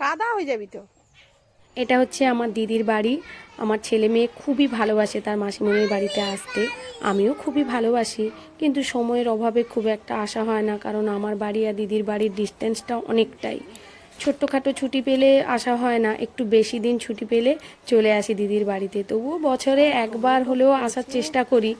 কাদা হয়ে যাবি তো। এটা হচ্ছে আমার দিদির বাড়ি। আমার ছেলে মেয়ে খুবই ভালোবাসে তার মাসিমণির বাড়িতে আসতে। আমিও খুবই ভালোবাসি, কিন্তু সময়ের অভাবে খুব একটা আসা হয় না, কারণ আমার বাড়ি আর দিদির বাড়ির ডিস্টেন্সটা অনেকটাই। ছোট্টখাটো ছুটি পেলে আসা হয় না। একটু বেশি দিন ছুটি পেলে চলে আসি দিদির বাড়িতে। তবুও বছরে একবার হলেও আসার চেষ্টা করি।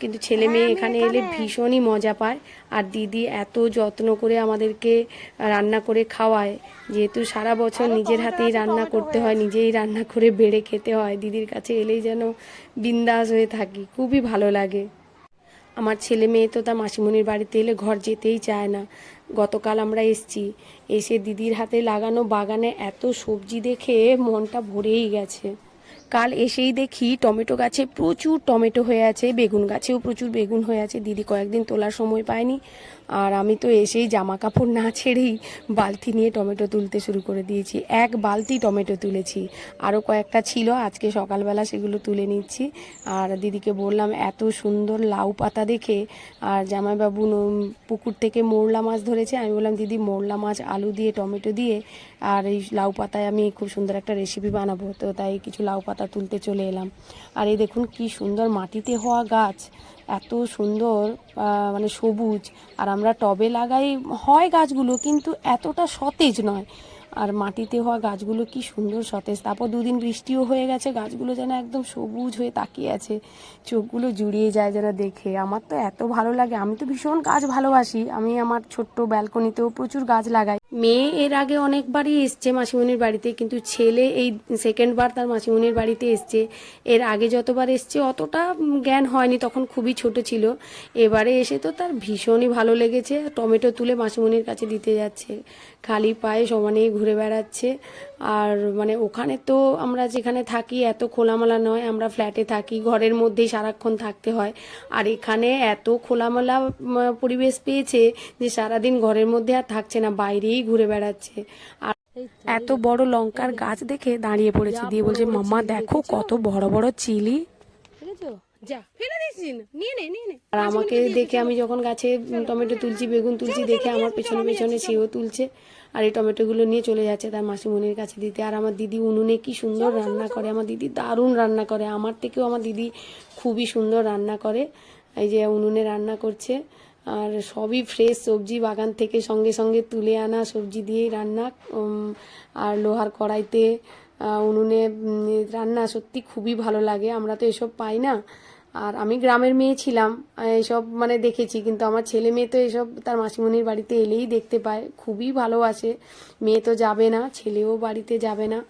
কিন্তু ছেলে মেয়ে এখানে এলে ভীষণই মজা পায়। আর দিদি এত যত্ন করে আমাদেরকে রান্না করে খাওয়ায়। যেহেতু সারা বছর নিজের হাতেই রান্না করতে হয় নিজেই রান্না করে বেড়ে খেতে হয়। দিদির কাছে এলেই যেন বিন্দাস হয়ে থাকি। খুবই ভালো লাগে। আমার ছেলে মেয়ে তো তা মাসিমণির বাড়িতে এলে ঘর যেতেই চায় না। গতকাল আমরা এসছি। এসে দিদির হাতে লাগানো বাগানে এত সবজি দেখে মনটা ভরেই গেছে। কাল এসেই দেখি টমেটো গাছে প্রচুর টমেটো হয়ে আছে, বেগুন গাছেও প্রচুর বেগুন হয়ে আছে। দিদি কয়েকদিন তোলার সময় পায়নি। আর আমি তো এসেই জামা কাপড় না ছেড়েই বালতি নিয়ে টমেটো তুলতে শুরু করে দিয়েছি। এক বালতি টমেটো তুলেছি। আরও কয়েকটা ছিল, আজকে সকালবেলা সেগুলো তুলে নিচ্ছি। আর দিদিকে বললাম, এত সুন্দর লাউ পাতা দেখে। আর জামাইবাবু পুকুর থেকে মোরলা মাছ ধরেছে। আমি বললাম, দিদি, মোরলা মাছ, আলু দিয়ে, টমেটো দিয়ে, আর এই লাউ পাতায় আমি খুব সুন্দর একটা রেসিপি বানাবো। তো তাই কিছু লাউ পাতা তুলতে চলে এলাম। আর এই দেখুন, কি সুন্দর মাটিতে হওয়া গাছ। এত সুন্দর মানে সবুজ। আর আমরা টবে লাগাই হয় গাছগুলো, কিন্তু এতটা সতেজ নয়। আর মাটিতে হওয়া গাছগুলো কি সুন্দর সতেজ। তারপর দুদিন বৃষ্টিও হয়ে গেছে, গাছগুলো যেন একদম সবুজ হয়ে তাকিয়ে আছে। চোখগুলো জুড়িয়ে যায় যেন দেখে। আমার তো এত ভালো লাগে। আমি তো ভীষণ গাছ ভালোবাসি। আমি আমার ছোট্ট ব্যালকনিতেও প্রচুর গাছ লাগাই। মেয়ে এর আগে অনেকবারই এসছে মাসিমণির বাড়িতে, কিন্তু ছেলে এই সেকেন্ডবার তার মাসিমণির বাড়িতে এসছে। এর আগে যতবার এসছে, অতটা জ্ঞান হয়নি, তখন খুবই ছোট ছিল। এবারে এসে তো তার ভীষণই ভালো লেগেছে। টমেটো তুলে মাসিমণির কাছে দিতে যাচ্ছে। খালি পায়ে সমানেই ঘুরে বেড়াচ্ছে। আর মানে ওখানে তো আমরা যেখানে থাকি এত খোলামেলা নয় আমরা ফ্ল্যাটে থাকি ঘরের মধ্যেই সারাক্ষণ থাকতে হয়। আর এখানে এত খোলামেলা পরিবেশ পেয়েছে যে সারাদিন ঘরের মধ্যে আর থাকছে না বাইরেই ঘুরে বেড়াচ্ছে। আর এত বড় লঙ্কার গাছ দেখে দাঁড়িয়ে পড়েছে দিয়ে বলছে মাম্মা দেখো কত বড় বড় চিলি। বুঝেছ যা ফেলে দিচ্ছি নিয়ে নে নিয়ে নে। আর আমাকে দেখে আমি যখন গাছে টমেটো তুলছি বেগুন তুলছি দেখে আমার পেছনে পেছনে সেও তুলছে আর এই টমেটোগুলো নিয়ে চলে যাচ্ছে তার মাসিমণির কাছে দিতে। আর আমার দিদি উনুনে কি সুন্দর রান্না করে। আমার দিদি দারুণ রান্না করে। আমার থেকেও আমার দিদি খুবই সুন্দর রান্না করে। এই যে উনুনে রান্না করছে। আর সবই ফ্রেশ সবজি বাগান থেকে সঙ্গে সঙ্গে তুলে আনা সবজি দিয়েই রান্না। আর লোহার কড়াইতে উনুনে রান্না সত্যি খুবই ভালো লাগে, আমরা তো এসব পাই না। আর আমি গ্রামের মেয়ে ছিলাম, এসব মানে দেখেছি, কিন্তু আমার ছেলে মেয়ে তো এসব তার মাসিমণির বাড়িতে এলেই দেখতে পায়, খুবই ভালোবাসে। মেয়ে তো যাবে না, ছেলেও বাড়িতে যাবে না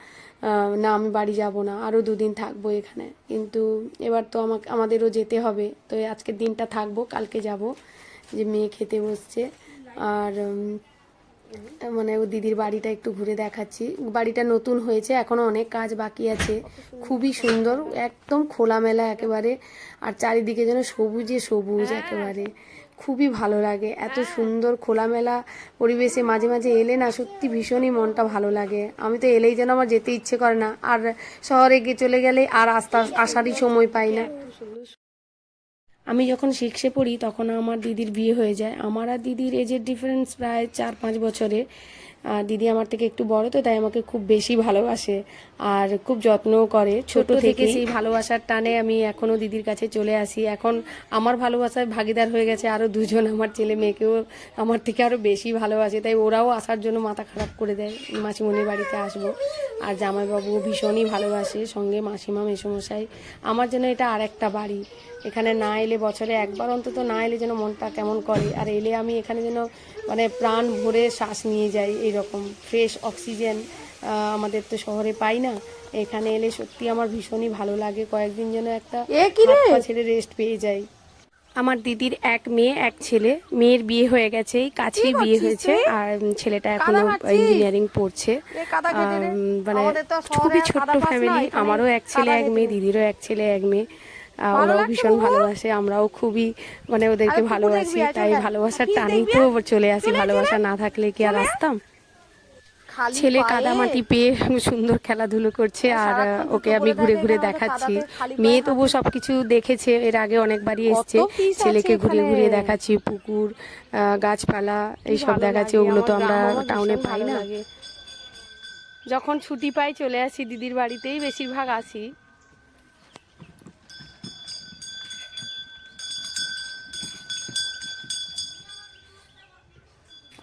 না আমি বাড়ি যাব না, আরও দুদিন থাকব এখানে। কিন্তু এবার তো আমাকে, আমাদেরও যেতে হবে, তো আজকের দিনটা থাকব, কালকে যাব, যে মেয়ে খেতে বসছে। আর মানে ও দিদির বাড়িটা একটু ঘুরে দেখাচ্ছি। বাড়িটা নতুন হয়েছে, এখনও অনেক কাজ বাকি আছে। খুবই সুন্দর, একদম খোলামেলা একেবারে। আর চারিদিকে যেন সবুজে সবুজ একেবারে। খুবই ভালো লাগে, এত সুন্দর খোলামেলা পরিবেশে মাঝে মাঝে এলে না সত্যি ভীষণই মনটা ভালো লাগে। আমি তো এলেই যেন আমার যেতে ইচ্ছে করে না, আর শহরে গিয়ে চলে গেলে আর আস্তা আসারই সময় পাই না। আমি যখন সিক্সে পড়ি, তখন আমার দিদির বিয়ে হয়ে যায়। আমার আর দিদির এজের ডিফারেন্স প্রায় চার পাঁচ বছরের। দিদি আমার থেকে একটু বড় তো তাই আমাকে খুব বেশি ভালোবাসে আর খুব যত্নও করে ছোট থেকে সেই ভালোবাসার টানে আমি এখনও দিদির কাছে চলে আসি। এখন আমার ভালোবাসায় ভাগিদার হয়ে গেছে আরও দুজন আমার ছেলে মেয়েকেও আমার থেকে আরও বেশি ভালোবাসে। তাই ওরাও আসার জন্য মাথা খারাপ করে দেয় মাসিমণির বাড়িতে আসব। আর জামাইবাবু ভীষণই ভালোবাসে সঙ্গে মাসিমা মেসমশাই। আমার জন্য এটা আর একটা বাড়ি। এখানে না এলে বছরে একবার অন্তত না এলে যেন মনটা কেমন করে। আর এলে আমি এখানে যেন মানে প্রাণ ভরে শ্বাস নিয়ে যাই এইরকম। ফ্রেশ অক্সিজেন আমাদের তো শহরে পাই না। এখানে এলে সত্যি আমার ভীষণই ভালো লাগে। কয়েকদিন যেন একটা ছেড়ে রেস্ট পেয়ে যাই। আমার দিদির এক মেয়ে এক ছেলে। মেয়ের বিয়ে হয়ে গেছে এই কাছেই বিয়ে হয়েছে। আর ছেলেটা এখনও ইঞ্জিনিয়ারিং পড়ছে। মানে খুবই ছোট্ট ফ্যামিলি আমারও এক ছেলে এক মেয়ে দিদিরও এক ছেলে এক মেয়ে। ওরাও ভীষণ ভালোবাসে আমরাও খুবই মানে ওদেরকে ভালোবাসি তাই চলে আয়। ভালোবাসার টানেই তো চলে আসি ভালোবাসা না? থাকলে কি আর আসতাম? ছেলে। কাদামাটি পেয়ে সুন্দর খেলাধুলো করছে আর ওকে আমি ঘুরে ঘুরে দেখাচ্ছি। মেয়ে। তবু সবকিছু দেখেছে এর আগে অনেকবারই এসছে। ছেলেকে ঘুরে ঘুরে দেখাচ্ছি পুকুর গাছপালা এইসব দেখাচ্ছি ওগুলো তো আমরা টাউনে পাই না। যখন ছুটি পাই চলে আসি দিদির বাড়িতেই বেশিরভাগ আসি।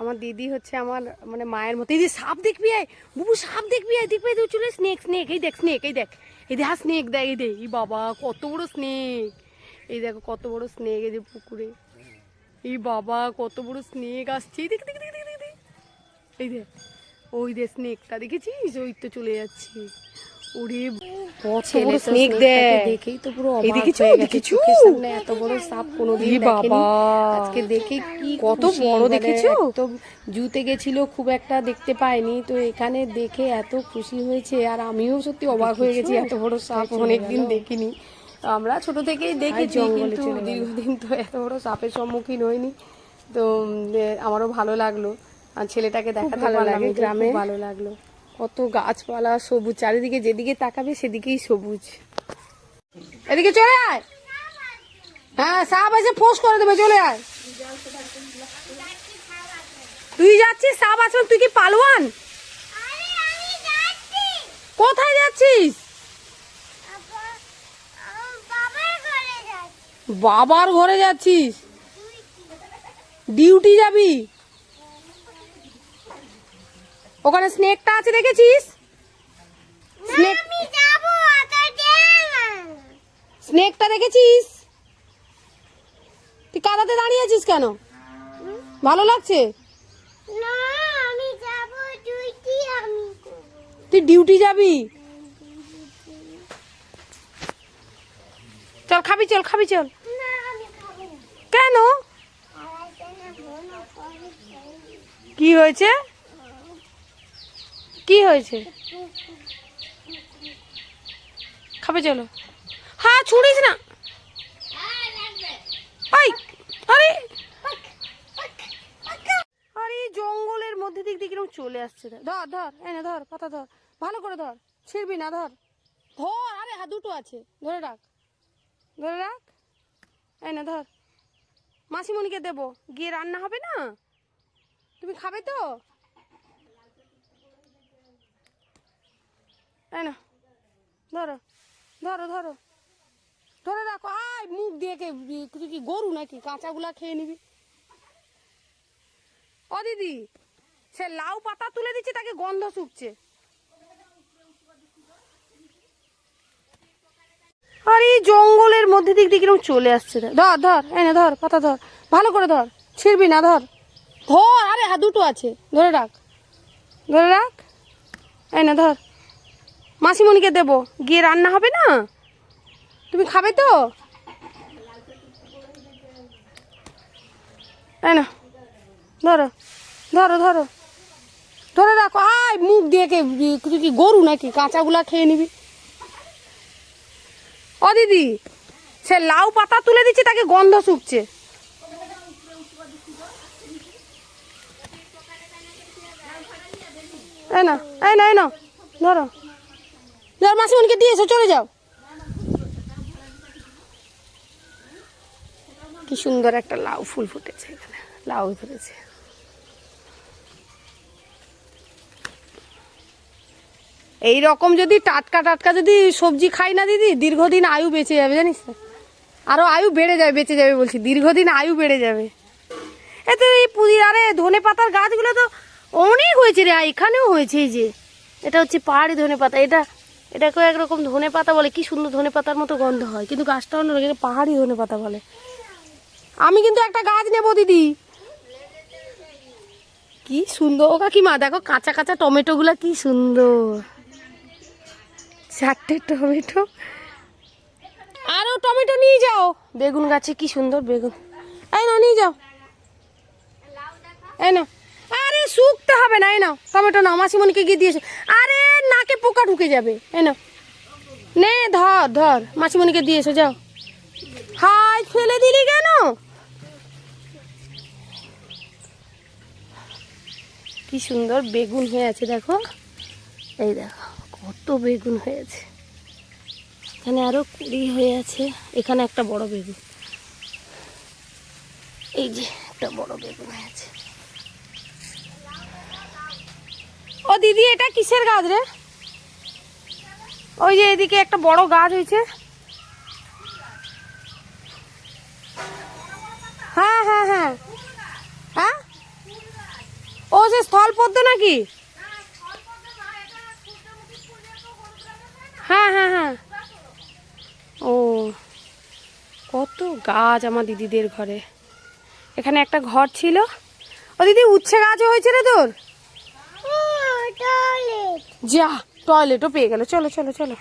আমার দিদি হচ্ছে আমার মানে মায়ের মতো। যে সাপ দেখবি আয় বুবু সাপ দেখবি আয় দেখবি তুই চলে স্নেক স্নেক এই দেখ স্নেক এই দেখ। এই দেখ স্নেক দেখ এই দেখ। বাবা কত বড় স্নেক এই দেখো কত বড় স্নেক এই যে পুকুরে। এই বাবা কত বড় স্নেক আসছে। এই দেখ দেখ দেখ দেখ দেখ, দেখ। এই দেখ ওই দে স্নেকটা দেখেছিস? ওই তো চলে যাচ্ছে। ওরে স্নেক দেখ দেখেই তো পুরো অবাক দেখেছ? হয়ে গেছে চোখের সামনে এত বড় সাপ কোনোদিন দেখেনি। বাবা। আজকে দেখে কি কত বড় মানে দেখেছ? একদম জুতে গেছিল খুব একটা দেখতে পাইনি। তো এখানে দেখে এত খুশি হয়েছে আর আমিও সত্যি অবাক হয়ে গেছি এত বড় সাপ অনেকদিন দেখিনি। আমরা ছোট থেকেই দেখেছি কিন্তু দীর্ঘদিন তো এত বড় সাপের সম্মুখীন হইনি। তো আমারও ভালো লাগল। আর ছেলেটাকে দেখাতে ভালো লাগে, গ্রামে। ভালো লাগল। কত গাছপালা, সবুজ। চারিদিকে যেদিকে তাকাবে, সেদিকেই সবুজ। এদিকে চলে আয়। হ্যাঁ সাপ আছে ফোঁস করে দেবে, চলে আয়। তুই যাচ্ছিস, সাপ আসল তুই কি পালোয়ান? কোথায় যাচ্ছিস? বাবার ঘরে যাচ্ছিস। ডিউটি যাবি? ওখানে স্নেকটা আছে দেখেছিস? স্নেক স্নেকটা দেখেছিস? তুই কাদাতে দাঁড়িয়ে আছিস কেন? ভালো লাগছে? তুই ডিউটি যাবি? চল খাবি চল খাবি চল। কেন? কি হয়েছে? কি হয়েছে? খাবে চলো। হ্যাঁ ছুড়িস না। আরে। আরে, জঙ্গলের মধ্যে দিক দিয়ে কীরকম চলে আসছে ধর ধর এনে ধর, পাতা ধর। ভালো করে ধর, ছিড়বি না, ধর। ধর, আরে হ্যাঁ দুটো আছে। ধরে রাখ। ধরে রাখ। এনে ধর। মাসিমণিকে দেবো। গিয়ে রান্না হবে না? তুমি খাবে তো? এই না, ধরো ধরো ধরো। ধরে রাখো, আয়, মুখ দিয়ে কে, তুই কি গরু নাকি? কাঁচাগুলা খেয়ে নিবি। ও দিদি, সে লাউ পাতা তুলে দিচ্ছে, তাকে গন্ধ শুকছে। আর এই জঙ্গলের মধ্যে দিক দিয়ে কীরকম চলে আসছে। ধর ধর এনে ধর, পাতা ধর। ভালো করে ধর, ছিড়বি না, ধর। ধর, আরে হ্যাঁ দুটো আছে, ধরে রাখ। ধরে রাখ। এনে ধর। মাসিমণিকে দেবো। গিয়ে রান্না হবে না? তুমি খাবে তো? তাই না, ধরো ধরো ধরো। ধরে রাখো। আয়, মুখ দিয়ে কে তুই কি গরু নাকি? কাঁচাগুলা খেয়ে নিবি। ও দিদি, সে লাউ পাতা তুলে দিচ্ছে, তাকে গন্ধ শুকছে। এই না এই না এই না, ধরো। ধর মাসিমণিকে দিয়ে এসো, চলে যাও। কি সুন্দর একটা লাউ ফুল ফুটেছে এখানে, লাউ ধরেছে। এই রকম যদি টাটকা টাটকা যদি সবজি খাই না দিদি, দীর্ঘদিন আয়ু বেঁচে যাবে, জানিস তো? আরও আয়ু বেড়ে যাবে, বেঁচে যাবে বলছি, দীর্ঘদিন আয়ু বেড়ে যাবে। এতে এই পুদির, আরে ধনে পাতার গাছগুলো তো অনেক হয়েছে রে এখানেও হয়েছে এই যে। এটা হচ্ছে পাহাড়ি ধনে পাতা, এটা এটাকেও একরকম ধনে পাতা বলে, কি সুন্দর ধনে পাতার মতো গন্ধ হয়। কিন্তু গাছটা অন্য পাহাড়ি ধনে পাতা বলে। আমি কিন্তু একটা গাছ নেব, দিদি। কি সুন্দর। ও কাকিমা, দেখো কাঁচা কাঁচা টমেটোগুলো কি সুন্দর। চারটে টমেটো। আরও টমেটো নিয়ে যাও। বেগুন গাছে কি সুন্দর বেগুন। এই না নিয়ে যাও। এই না আরে, শুকতে হবে না, এই না টমেটো না মাসিমণিকে গিয়ে দিয়েছে। আরে নাকে পোকা ঢুকে যাবে, এই না, ধর ধর, মাসিমণিকে দিয়েছ যাও। হাই, ফেলে দিলি কেন? কি সুন্দর বেগুন হয়ে আছে, দেখো। এই দেখো, কত বেগুন হয়েছে এখানে আরও কুড়ি হয়ে আছে। এখানে একটা বড় বেগুন। এই যে, একটা বড় বেগুন হয়েছে ও দিদি, এটা কিসের গাছ রে? ওই যে এদিকে একটা বড় গাছ হয়েছে। হ্যাঁ হ্যাঁ হ্যাঁ। হ্যাঁ? ও সে স্থল পদ্ম নাকি? হ্যাঁ হ্যাঁ হ্যাঁ। ও, কত গাছ আমার দিদিদের ঘরে। এখানে একটা ঘর ছিল। ও দিদি, উচ্ছে গাছ হয়েছে রে তোর? যা টয়লেটও পেয়ে গেল। চলো চলো চলো।